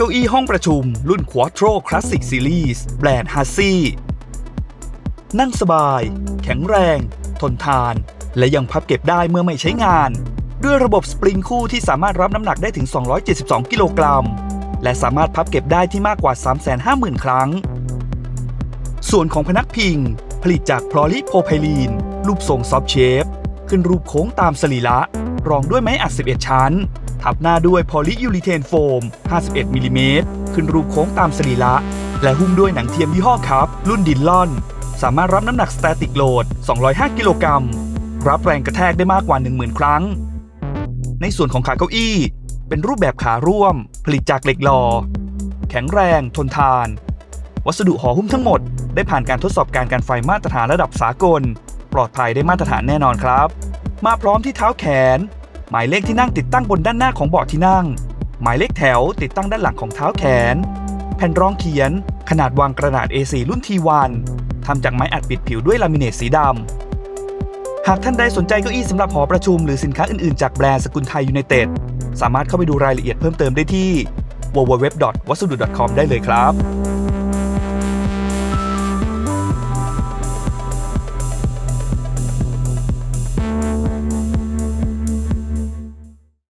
เก้าอี้ห้องประชุม รุ่น Quattro Classic Series แบรนด์ h a s ซี่นั่งสบาย แข็งแรง ทนทาน และยังพับเก็บได้เมื่อไม่ใช้งาน ด้วยระบบสปริงคู่ที่สามารถรับน้ำหนักได้ถึง 272 กิโลกรัม และสามารถพับเก็บได้ที่มากกว่า 350,000 ครั้ง ส่วนของพนักพิง ผลิตจากพลอลิโพไพลีน รูปทรงซอฟเชฟ ขึ้นรูปโค้งตามสรีระ รองด้วยไม้อัด 11 ชั้น ทับหน้าด้วยพอลิยูริเทนโฟม 51มิลลิเมตรขึ้นรูปโค้งตามสรีระ และหุ้มด้วยหนังเทียมยี่ห้อครับ รุ่นดินลอน สามารถรับน้ำหนักสแตติกโหลด 205 กิโลกรัม รับแรงกระแทกได้มากกว่า 10,000 ครั้ง ในส่วนของขาเก้าอี้ เป็นรูปแบบขาร่วม ผลิตจากเหล็กหล่อ แข็งแรง ทนทาน วัสดุห่อหุ้มทั้งหมด ได้ผ่านการทดสอบการกันไฟมาตรฐานระดับสากล ปลอดภัยได้มาตรฐานแน่นอนครับ มาพร้อมที่เท้าแขน หมายเลขที่นั่งติดตั้งบนด้านหน้าของเบาะที่นั่ง หมายเลขแถวติดตั้งด้านหลังของเท้าแขน แผ่นรองเขียน ขนาดวางกระดาษ A4 รุ่น T1 ทำจากไม้อัดปิดผิวด้วยลามิเนตสีดำ หากท่านใดสนใจเก้าอี้สำหรับหอประชุมหรือสินค้าอื่นๆ จากแบรนด์สกุลไทยยูไนเต็ดสามารถเข้าไปดูรายละเอียดเพิ่มเติมได้ที่ www.wasudu.com ได้เลยครับ